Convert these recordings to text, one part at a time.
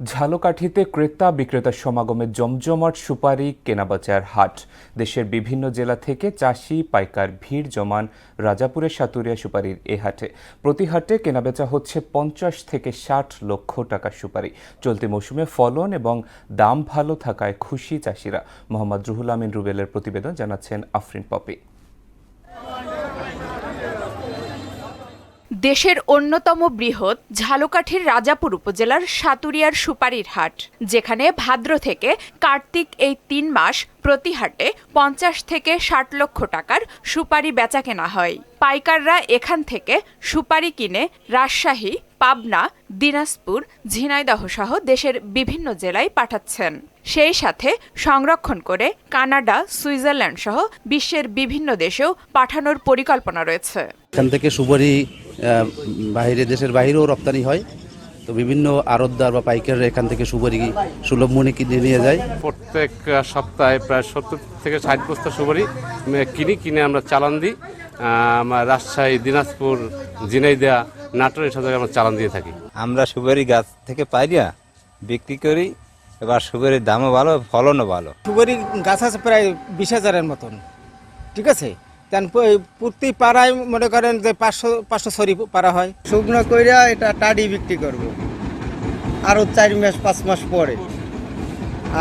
ঝালকাঠিতে ক্রেতা বিক্রেতার সমাগমে জমজমাট সুপারি কেনাবেচার হাট। দেশের বিভিন্ন জেলা থেকে চাষি পাইকার ভিড় জমান রাজাপুরের সাতুরিয়া সুপারির এ হাটে। প্রতি হাটে কেনাবেচা হচ্ছে পঞ্চাশ থেকে ষাট লক্ষ টাকার সুপারি। চলতি মৌসুমে ফলন এবং দাম ভালো থাকায় খুশি চাষিরা। মোহাম্মদ রুহুল আমিন রুবেলের প্রতিবেদন জানাচ্ছেন আফরিন পপি। দেশের অন্যতম বৃহৎ ঝালকাঠির রাজাপুর উপজেলার সাতুরিয়ার সুপারির হাট, যেখানে ভাদ্র থেকে কার্তিক এই তিন মাস প্রতি হাটে পঞ্চাশ থেকে ষাট লক্ষ টাকার সুপারি বেচা কেনা হয়। পাইকাররা এখান থেকে সুপারি কিনে রাজশাহী, পাবনা, দিনাজপুর, ঝিনাইদহ সহ দেশের বিভিন্ন জেলায় পাঠাচ্ছেন। সেই সাথে সংরক্ষণ করে কানাডা, সুইজারল্যান্ড সহ বিশ্বের বিভিন্ন দেশেও পাঠানোর পরিকল্পনা রয়েছে। এখান থেকে সুপারি বাইরে দেশের বাইরেও রপ্তানি হয়। তো বিভিন্ন আড়তদার বা পাইকাররা এখান থেকে সুপারি সুলভ মূল্যে কিনে নিয়ে যায়। প্রত্যেক সপ্তাহে প্রায় সত্তর থেকে ষাট বস্তা সুপারি কিনি কিনে আমরা চালান দিই। আমরা রাজশাহী দিনাজপুর ঝিনাইদা নাটোর এসব জায়গায় আমরা চালান দিয়ে থাকি। আমরা সুপারি গাছ থেকে পাইরা বিক্রি করি এবার সুপারির দামও ভালো ফলনও ভালো। সুপারি গাছ আছে প্রায় বিশ হাজারের মতন। ঠিক আছে? প্রতি পাড়ায় মনে করেন যে পাঁচশো পাঁচশো ছড়ি পাড়া হয়। শুকনো কইরা এটা টাডি বিক্রি করব। আরও চার মাস পাঁচ মাস পরে।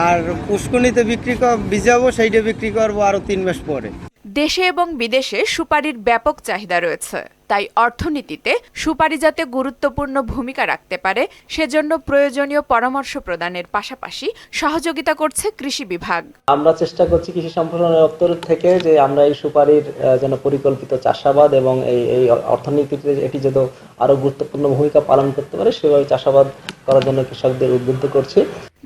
আর পুষ্কুনিতে বিক্রি কর ভিজাবো সেইটা বিক্রি করব আরও তিন মাস পরে। দেশে এবং বিদেশে সুপারির ব্যাপক চাহিদা রয়েছে। তাই অর্থনীতিতে সুপারি যাতে গুরুত্বপূর্ণ ভূমিকা রাখতে পারে, সেজন্য প্রয়োজনীয় পরামর্শ প্রদানের পাশাপাশি সহযোগিতা করছে কৃষি বিভাগ। আমরা চেষ্টা করছি কৃষি সম্প্রসারণ দপ্তর থেকে যে আমরা এই সুপারির যেন পরিকল্পিত চাষাবাদ এবং এই এই অর্থনীতিতে এটি যেন আরও গুরুত্বপূর্ণ ভূমিকা পালন করতে পারে, সেভাবে চাষাবাদ করার জন্য কৃষকদের উদ্বুদ্ধ করছি।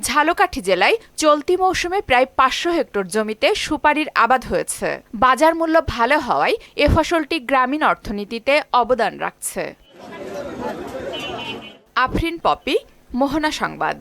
ঝালকাঠি জেলায় চলতি মৌসুমে প্রায় পাঁচশো হেক্টর জমিতে সুপারির আবাদ হয়েছে। বাজার মূল্য ভালো হওয়ায় এ ফসলটি গ্রামীণ অর্থনীতিতে অবদান রাখছে। আফরিন পপি, মোহনা সংবাদ।